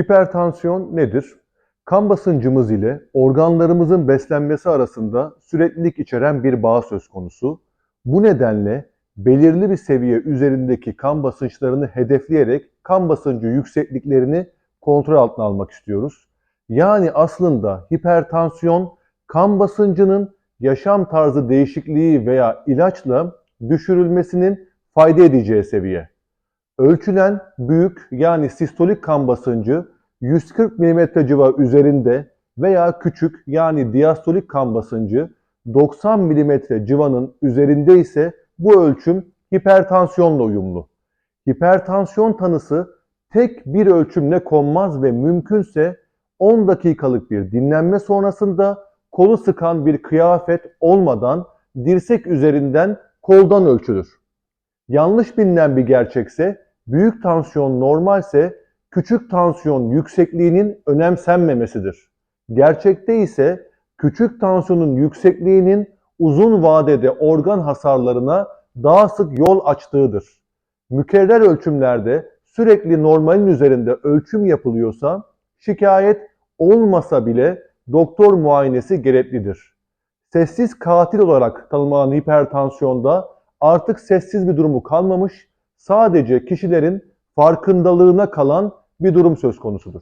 Hipertansiyon nedir? Kan basıncımız ile organlarımızın beslenmesi arasında süreklilik içeren bir bağ söz konusu. Bu nedenle belirli bir seviye üzerindeki kan basınçlarını hedefleyerek kan basıncı yüksekliklerini kontrol altına almak istiyoruz. Yani aslında hipertansiyon kan basıncının yaşam tarzı değişikliği veya ilaçla düşürülmesinin fayda edeceği seviye. Ölçülen büyük yani sistolik kan basıncı 140 mm civa üzerinde veya küçük yani diastolik kan basıncı 90 mm civanın üzerinde ise bu ölçüm hipertansiyonla uyumlu. Hipertansiyon tanısı tek bir ölçümle konmaz ve mümkünse 10 dakikalık bir dinlenme sonrasında kolu sıkan bir kıyafet olmadan dirsek üzerinden koldan ölçülür. Yanlış bilinen bir gerçekse büyük tansiyon normalse küçük tansiyon yüksekliğinin önemsenmemesidir. Gerçekte ise küçük tansiyonun yüksekliğinin uzun vadede organ hasarlarına daha sık yol açtığıdır. Mükerrer ölçümlerde sürekli normalin üzerinde ölçüm yapılıyorsa şikayet olmasa bile doktor muayenesi gereklidir. Sessiz katil olarak tanımlanan hipertansiyonda artık sessiz bir durumu kalmamış, sadece kişilerin farkındalığına kalan bir durum söz konusudur.